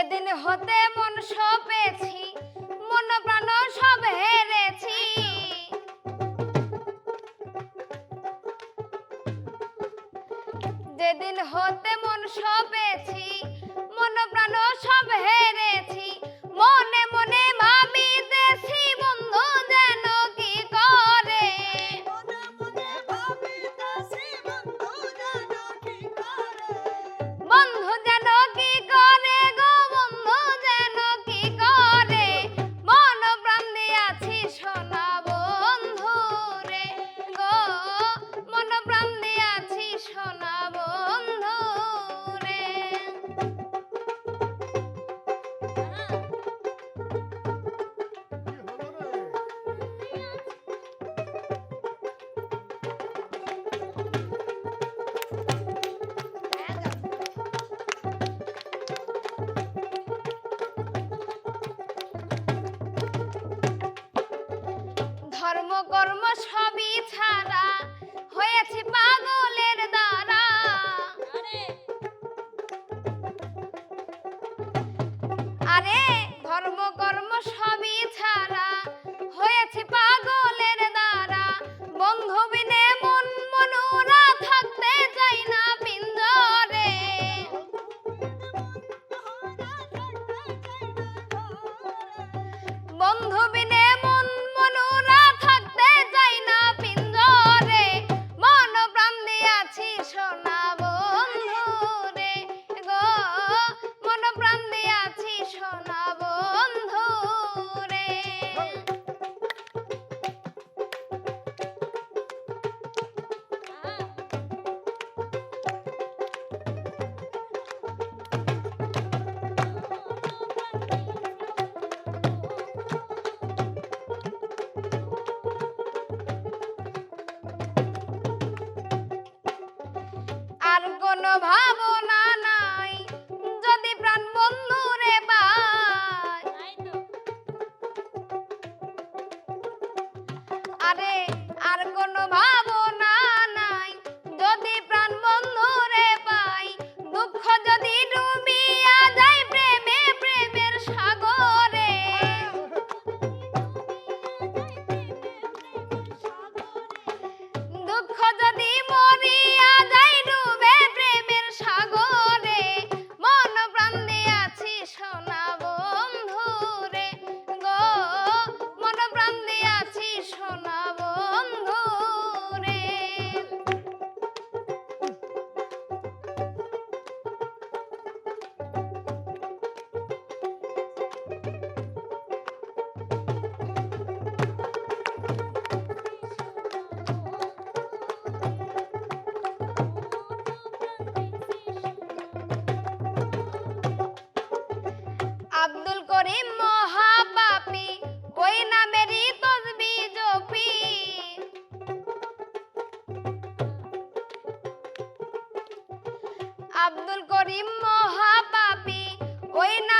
সেদিন হতে মন সপেছি, মন প্রাণ সব হেরেছি যেদিন হতে মন সপেছি, মন প্রাণ সব ধর্ম কর্ম সবই ছাড়া হয়েছে পাগলের দ্বারা। আরে। ভাবো ওরে মহাপাপি ওই নামেরই তসবি জপি। আব্দুল করিম মহাপাপি ওই নাম